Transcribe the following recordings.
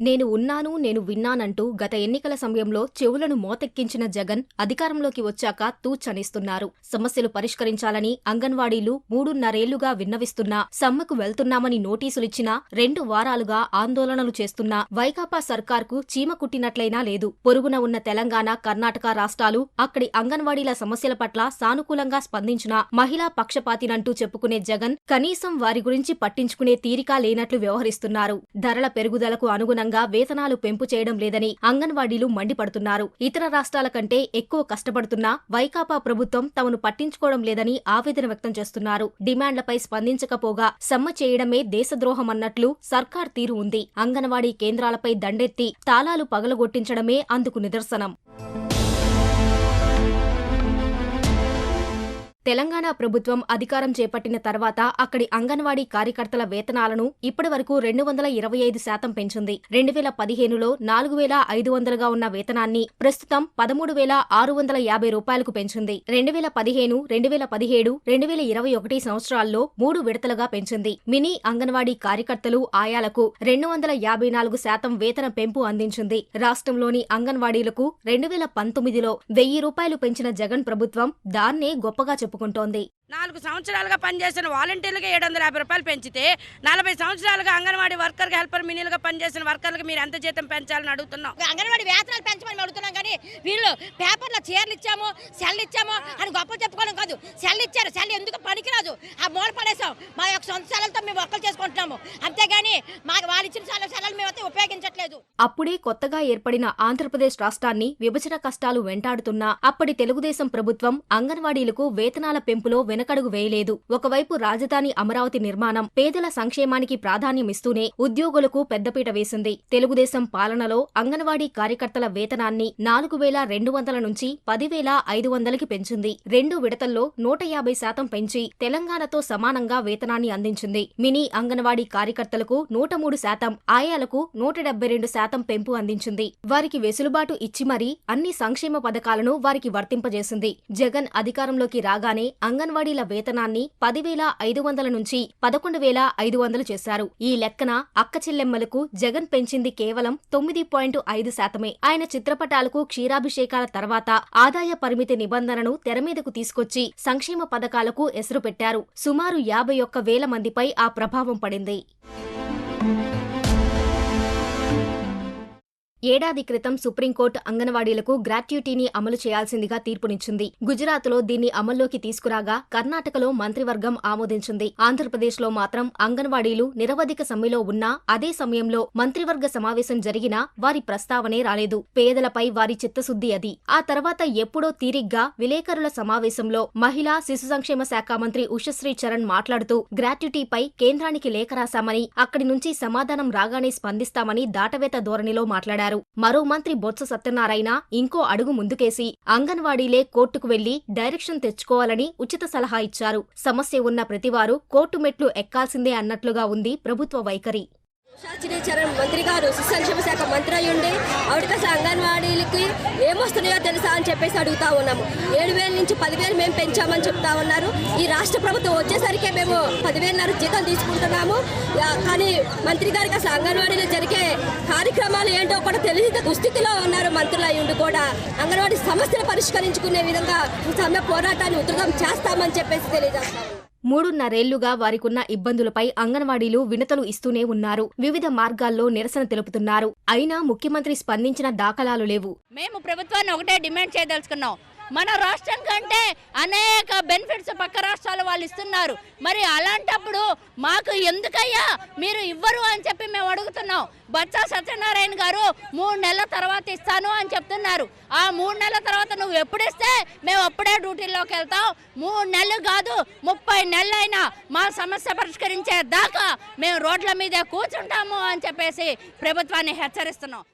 నేను ఉన్నాను నేను విన్నానంటూ గత ఎన్నికల సమయంలో చెవులను మోతెక్కించిన జగన్ అధికారంలోకి వచ్చాక తూచనిస్తున్నారు. సమస్యలు పరిష్కరించాలని అంగన్వాడీలు మూడున్నరేళ్ళుగా విన్నవిస్తున్నా సమ్మెకు వెళ్తున్నామని నోటీసులిచ్చినా రెండు వారాలుగా ఆందోళనలు చేస్తున్నా వైకాపా సర్కార్కు చీమ కుట్టినట్లయినా లేదు. పొరుగున ఉన్న తెలంగాణ కర్ణాటక రాష్ట్రాలు అక్కడి అంగన్వాడీల సమస్యల పట్ల సానుకూలంగా స్పందించిన మహిళా పక్షపాతినంటూ చెప్పుకునే జగన్ కనీసం వారి గురించి పట్టించుకునే తీరిక లేనట్లు వ్యవహరిస్తున్నారు. ధరల పెరుగుదలకు అనుగుణంగా వేతనాలు పెంపు చేయడం లేదని అంగన్వాడీలు మండిపడుతున్నారు. ఇతర రాష్ట్రాల కంటే ఎక్కువ కష్టపడుతున్నా వైకాపా ప్రభుత్వం తమను పట్టించుకోవడం లేదని ఆవేదన వ్యక్తం చేస్తున్నారు. డిమాండ్లపై స్పందించకపోగా సమ్మె చేయడమే దేశద్రోహమన్నట్లు సర్కార్ తీరు ఉంది. అంగన్వాడీ కేంద్రాలపై దండెత్తి తాళాలు పగలగొట్టించడమే అందుకు నిదర్శనం. తెలంగాణ ప్రభుత్వం అధికారం చేపట్టిన తర్వాత అక్కడి అంగన్వాడీ కార్యకర్తల వేతనాలను ఇప్పటివరకు రెండు వందల ఇరవై ఐదు శాతం పెంచింది. రెండు వేల పదిహేనులో నాలుగు వేల ఐదు వందలుగా ఉన్న వేతనాన్ని ప్రస్తుతం పదమూడు వేల ఆరు వందల యాభై రూపాయలకు పెంచింది. రెండు వేల పదిహేను రెండు వేల పదిహేడు రెండు వేల ఇరవై ఒకటి సంవత్సరాల్లో మూడు విడతలుగా పెంచింది. మినీ అంగన్వాడీ కార్యకర్తలు ఆయాలకు రెండు వందల యాభై నాలుగు శాతం వేతన పెంపు అందించింది. రాష్ట్రంలోని అంగన్వాడీలకు రెండు వేల పంతొమ్మిదిలో వెయ్యి రూపాయలు పెంచిన జగన్ ప్రభుత్వం దాన్నే గొప్పగా చెప్పుకుంటోంది. నాలుగు సంవత్సరాలుగా పనిచేసిన వాలంటీర్లుగా ఏడు వందల యాభై రూపాయలు పెంచితే నలభై సంవత్సరాలుగా అంగన్వాడీ వర్కర్గా హెల్పర్ మినీలుగా పనిచేసిన వర్కర్లకు మీరు ఎంత జీతం పెంచాలని అడుగుతున్నాం అంగన్వాడి వేతనాలు పెంచమని అడుగుతున్నాం కానీ వీళ్ళు పేపర్లో చీరలు ఇచ్చాము సెల్ ఇచ్చాము అని గొప్ప చెప్పుకోవడం కాదు. సెల్ ఇచ్చారు సెల్ ఎందుకు పనికిరాదు? ఆ మూల పడేసాం మా యొక్క సొంత సెలవులతో మేము వర్కలు చేసుకుంటున్నాము. అంతేగాని మాకు వాళ్ళు ఇచ్చిన సెలవు సెలవులు మేమైతే ఉపయోగించట్లేదు. అప్పుడే కొత్తగా ఏర్పడిన ఆంధ్రప్రదేశ్ రాష్ట్రాన్ని విభజన కష్టాలు వెంటాడుతున్నా అప్పటి తెలుగుదేశం ప్రభుత్వం అంగన్వాడీలకు వేతనాల పెంపులో వెనకడుగు వేయలేదు. ఒకవైపు రాజధాని అమరావతి నిర్మాణం పేదల సంక్షేమానికి ప్రాధాన్యమిస్తూనే ఉద్యోగులకు పెద్దపీట వేసింది. తెలుగుదేశం పాలనలో అంగన్వాడీ కార్యకర్తల వేతనాన్ని నాలుగు వేల రెండు వందల నుంచి పదివేల ఐదు వందలకి పెంచింది. రెండు విడతల్లో నూట యాభై శాతం పెంచి తెలంగాణతో సమానంగా వేతనాన్ని అందించింది. మినీ అంగన్వాడీ కార్యకర్తలకు నూట మూడు శాతం ఆయాలకు నూట డెబ్బై రెండు శాతం పెంపు అందించింది. వారికి వెసులుబాటు ఇచ్చి మరీ అన్ని సంక్షేమ పథకాలను వారికి వర్తింపజేసింది. జగన్ అధికారంలోకి రాగానే అంగన్వాడీల వేతనాన్ని పదివేల ఐదు వందల నుంచి పదకొండు వేల ఐదు వందలు చేశారు. ఈ లెక్కన అక్క చెల్లెమ్మలకు జగన్ పెంచింది కేవలం తొమ్మిది పాయింట్ ఐదు శాతమే. ఆయన చిత్రపటాలకు క్షీరాభిషేకాల తర్వాత ఆదాయ పరిమితి నిబంధనను తెరమీదకు తీసుకొచ్చి సంక్షేమ పథకాలకు ఎసురు పెట్టారు. సుమారు యాభై ఒక్క వేల మందిపై ఆ ప్రభావం పడింది. ఏడాది క్రితం సుప్రీంకోర్టు అంగన్వాడీలకు గ్రాట్యుటీని అమలు చేయాల్సిందిగా తీర్పునిచ్చింది. గుజరాత్లో దీన్ని అమల్లోకి తీసుకురాగా కర్ణాటకలో మంత్రివర్గం ఆమోదించింది. ఆంధ్రప్రదేశ్లో మాత్రం అంగన్వాడీలు నిరవధిక సమ్మెలో ఉన్నా అదే సమయంలో మంత్రివర్గ సమావేశం జరిగినా వారి ప్రస్తావనే రాలేదు. పేదలపై వారి చిత్తశుద్ధి అది. ఆ తర్వాత ఎప్పుడో తీరిగ్గా విలేకరుల సమావేశంలో మహిళా శిశు సంక్షేమ శాఖ మంత్రి ఉషశ్రీ చరణ్ మాట్లాడుతూ గ్రాట్యుటీపై కేంద్రానికి లేఖ రాశామని అక్కడి నుంచి సమాధానం రాగానే స్పందిస్తామని దాటవేత ధోరణిలో మాట్లాడారు. మరో మంత్రి బొత్స సత్యనారాయణ ఇంకో అడుగు ముందుకేసి అంగన్వాడీలే కోర్టుకు వెళ్ళి డైరెక్షన్ తెచ్చుకోవాలని ఉచిత సలహా ఇచ్చారు. సమస్య ఉన్న ప్రతివారు కోర్టు మెట్లు ఎక్కాల్సిందే అన్నట్లుగా ఉంది ప్రభుత్వ వైఖరి. చరణ్ మంత్రి గారు సుసంక్షేమ శాఖ మంత్రి అయి ఉండి ఆవిడకస అంగన్వాడీలకి ఏమొస్తున్నాయో తెలుసా అని చెప్పేసి అడుగుతా ఉన్నాము ఏడు వేల నుంచి పదివేలు మేము పెంచామని చెప్తా ఉన్నారు. ఈ రాష్ట్ర ప్రభుత్వం వచ్చేసరికి మేము పదివేలన్నర జీతం తీసుకుంటున్నాము. కానీ మంత్రి గారికి అసలు అంగన్వాడీలో జరిగే కార్యక్రమాలు ఏంటో కూడా తెలియని దుస్థితిలో ఉన్నారు మంత్రులు అయి ఉండి కూడా. అంగన్వాడీ సమస్యలు పరిష్కరించుకునే విధంగా సమ్మె పోరాటాన్ని ఉధృతం చేస్తామని చెప్పేసి తెలియజేస్తాము మూడున్నరేళ్ళుగా వారికున్న ఇబ్బందులపై అంగన్వాడీలు వినతలు ఇస్తూనే ఉన్నారు. వివిధ మార్గాల్లో నిరసన తెలుపుతున్నారు. అయినా ముఖ్యమంత్రి స్పందించిన దాఖలాలు లేవు. మేము ప్రభుత్వాన్ని ఒకటే డిమాండ్ చేయదలుచుకున్నాం. మన రాష్ట్రం కంటే అనేక బెనిఫిట్స్ పక్క రాష్ట్రాలు వాళ్ళు ఇస్తున్నారు. మరి అలాంటప్పుడు మాకు ఎందుకయ్యా మీరు ఇవ్వరు అని చెప్పి మేము అడుగుతున్నాం. బొత్స సత్యనారాయణ గారు మూడు నెలల తర్వాత ఇస్తాను అని చెప్తున్నారు. ఆ మూడు నెలల తర్వాత నువ్వు ఎప్పుడు ఇస్తే మేము అప్పుడే డ్యూటీలోకి వెళ్తాం. మూడు నెలలు కాదు ముప్పై నెలలైనా మా సమస్య పరిష్కరించే దాకా మేము రోడ్ల మీద కూర్చుంటాము అని చెప్పేసి ప్రభుత్వాన్ని హెచ్చరిస్తున్నాం.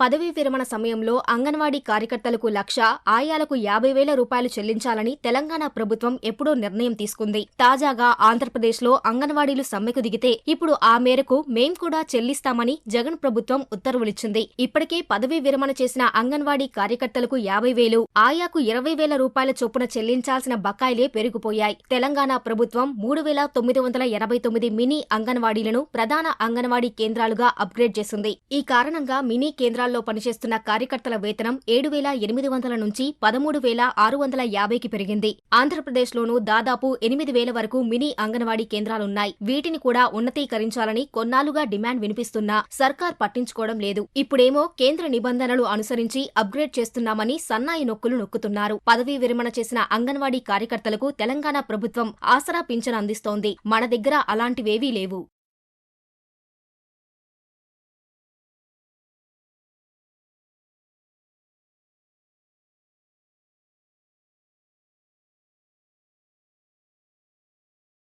పదవీ విరమణ సమయంలో అంగన్వాడీ కార్యకర్తలకు లక్ష ఆయాలకు యాభై వేల రూపాయలు చెల్లించాలని తెలంగాణ ప్రభుత్వం ఎప్పుడో నిర్ణయం తీసుకుంది. తాజాగా ఆంధ్రప్రదేశ్లో అంగన్వాడీలు సమ్మెకు దిగితే ఇప్పుడు ఆ మేరకు మేం కూడా చెల్లిస్తామని జగన్ ప్రభుత్వం ఉత్తర్వులిచ్చింది. ఇప్పటికే పదవీ విరమణ చేసిన అంగన్వాడీ కార్యకర్తలకు యాభై వేలు ఆయాకు ఇరవై వేల రూపాయల చొప్పున చెల్లించాల్సిన బకాయిలే పెరిగిపోయాయి. తెలంగాణ ప్రభుత్వం మూడు వేల తొమ్మిది వందల ఎనభై తొమ్మిది మినీ అంగన్వాడీలను ప్రధాన అంగన్వాడీ కేంద్రాలుగా అప్గ్రేడ్ చేసింది. ఈ కారణంగా మినీ కేంద్రాల్లో పనిచేస్తున్న కార్యకర్తల వేతనం ఏడు వేల ఎనిమిది వందల నుంచి పదమూడు వేల ఆరు వందల యాభైకి పెరిగింది. ఆంధ్రప్రదేశ్లోనూ దాదాపు ఎనిమిది వేల వరకు మినీ అంగన్వాడీ కేంద్రాలున్నాయి. వీటిని కూడా ఉన్నతీకరించాలని కొన్నాళ్ళుగా డిమాండ్ వినిపిస్తున్నా సర్కార్ పట్టించుకోవడం లేదు. ఇప్పుడేమో కేంద్ర నిబంధనలు అనుసరించి అప్గ్రేడ్ చేస్తున్నామని సన్నాయి నొక్కులు నొక్కుతున్నారు. పదవీ విరమణ చేసిన అంగన్వాడీ కార్యకర్తలకు తెలంగాణ ప్రభుత్వం ఆసరా పింఛను అందిస్తోంది. మన దగ్గర అలాంటివేవీ లేవు.